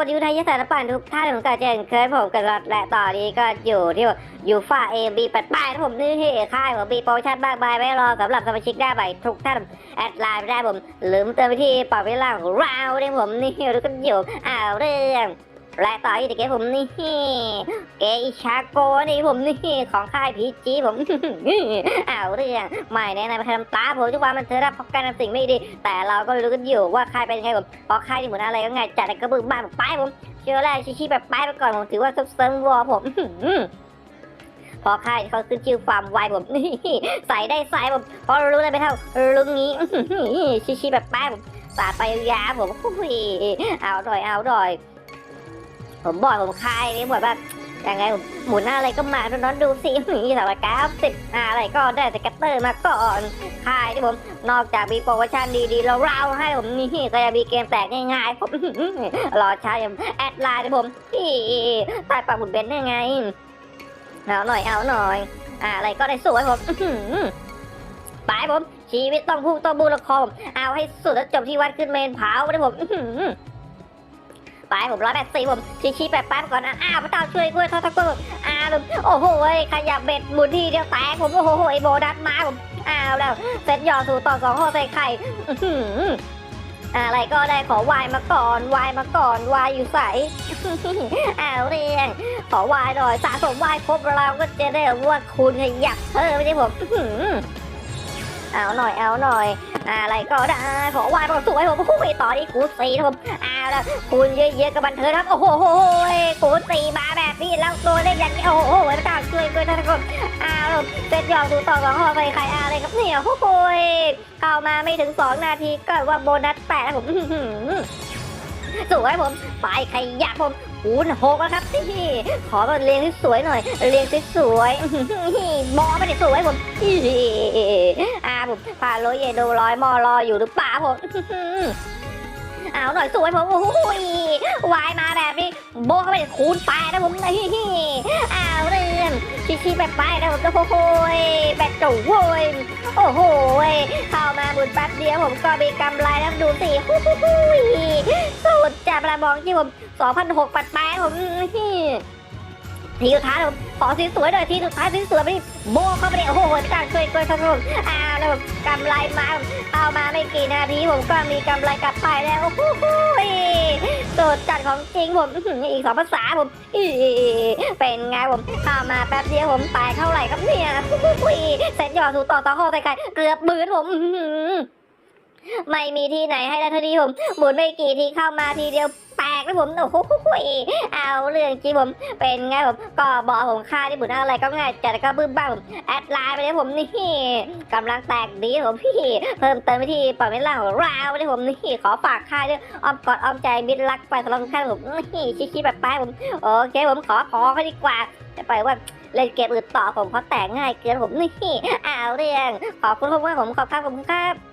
วัสดีทุท่านยศสารปั่นทุกท่านผมก็เจนเคยผมกับรัฐและต่อนนี้ก็อยู่ที่อยู่ฝ่าเอบีปัดป้ายผมนี่ที่ค่ายผมมีโปรโมชั่นมากมายไว้รอสำหรับสมาชิกได้ใหม่ทุกท่านแอดไลน์ได้ผมลืมเติมไปที่ปรับเวลาของเราเนี่ยผมนี่รู้กันอยู่อ้าวเรื่อง และต่อที่เกผมนี่เกอิชาโกนี่ผมนี่ของค่ายพีจีผมอ้าวเรื่องไม่แนะนำไปทำตาผมทุกวันมันเธอรับพบกันทำสิ่งไม่ดี แต่เราก็รู้กันอยู่ว่าค่ายเป็นไงผมเพราะค่ายนี่เหมือนอะไรก็ไงจัดกระบือบ้านไปผมเชื่อแรกชี้แบบไปไปก่อนผมถือว่าเซิร์ฟวอร์ผมพอค่ายเขาขึ้นชื่อฟามไวผมนี่ใส่ได้ใส่ผมพราะรู้เลยไม่เท่าลุงนี้ชี้แบบไปผมสาดไปยาผมเอาหน่อยเอาหน่อย ผมบอกผมคายนี่หมดแบบยังไงผมหมุนอะไรก็มานนั้นดูสิมีสารก้าสิบอะไรก็ได้แต่กัตเตอร์มาก่อนคายที่ผมนอกจากมีโปรโมชั่นดีๆเราเล่าให้ผมนี่ก็ยังมีเกมแตกง่ายๆผมรอใช้ผมแอดไลน์ที่ผมที่ใต้ปากหมุนเบนได้ไงเอาหน่อยเอาหน่อยอะไรก็ได้สวยผมอื้อหือไปผมชีวิตต้องพูดต้องบูละครผมเอาให้สุดแล้วจบที่วัดขึ้นเมนเผาได้ผม ไปผมร้อยแปดสี่ผมชี้ชี้แปดแป๊บก่อนนะอ้าวพระเจ้าช่วยกล้วยทอดทักกล้วยอ้าวผมโอ้โหขยับเบ็ดหมุนที่เดียวแตกผมโอ้โหไอโบดัสมาผมอ้าวแล้วเซตหยอดสู่ต่อสองข้อใส่ไข่อะไรก็ได้ขอวายมาก่อนวายมาก่อนวายอยู่ใสอ้าวเรียงขอวายหน่อยสะสมวายครบเราก็จะได้ว่าคุณขยับเพิ่มไม่ใช่ผม เอาหน่อยเอาหน่อย อะไรก็ได้ขอวายมสวยผมโอ้โหต่อที่กูสีนะผมเอาละคุณเยอะๆกับบันเทิงครับโอ้โหกูสีมาแบบนี้แล้วตัวเล่นอย่างนี้โอ้โหพระต่าช่วยด้วยนะทุกคนเอาละเซตหยอดสู่ต่อของหอใส่ไข่อะไรครับเนี่ยโอ้โหเข้ามาไม่ถึง2นาทีก็ว่าโบนัสแปดนะผมอื้อ สวยผมไปขยับผมคูณหกแล้วครับที่ขอมาเรียงสวยหน่อยเรียงสวยมอไม่ได้สวยผมอ่าผมพาโรยเยโดร้อยมอรออยู่หรือเปล่าผมอื้อหือเอาหน่อยสวยผมโอ้ยวายมาแบบนี้โบเข้าไปคูณแปดนะผมเอาเรื่อง ชี้ๆไปไปนะผมโอ้โหแบตจู่โว้ยโอ้โหเข้ามาบุญแป๊บเดียวผมก็มีกำไรแล้วดูสิฮู้ฮู้ฮู้สุดจับระบองที่ผม2,600ปัดแปผมทีสุท้าผม ขอสีสวยหน่อยทีสุดท้ายสีสวยไปดิโบเข้าไปดิโอ้โหจางช่วยช่วยช่วยผมอ่าแล้วกำไรมาเอามาไม่กี่นาทีผมก็มีกำไรกลับไปแล้วโอ้โหสุดจัดของจริงผมอีกสองภาษาผมอีเป็นไงผมเข้ามาแป๊บเดียวผมตายเท่าไหร่ครับเนี่ยโอ้โหเซ็ตยอดสู่ต่อต่อข้อใส่ไข่เกือบหมื่นผมไม่มีที่ไหนให้ได้เท่านี้ผมหมุนไม่กี่ทีเข้ามาทีเดียว กแล้วผมโอ้โหเอาเรื่องจริงผมเป็นไงผมก็บอกผมค่าที่หมุนอะไรก็ง่ายจัดก็บึ้มบ้างผมแอดไลน์ไปเลยผมนี่กำลังแตกดีผมพี่เพิ่มเติมไปที่ปล่อยเวลาของเราเลยผมนี่ขอฝากค่าด้วยอ้อมกอดอ้อมใจมิตรรักไปสำหรับค่าผมนี่ชี้ๆแบบป้ายผมโอเคผมขอขอเขาดีกว่าจะไปว่าเล่นเกมอื่นต่อผมเพราะแตกง่ายเกินผมนี่เอาเรื่องขอบคุณมากผมขอบคุณผมครับ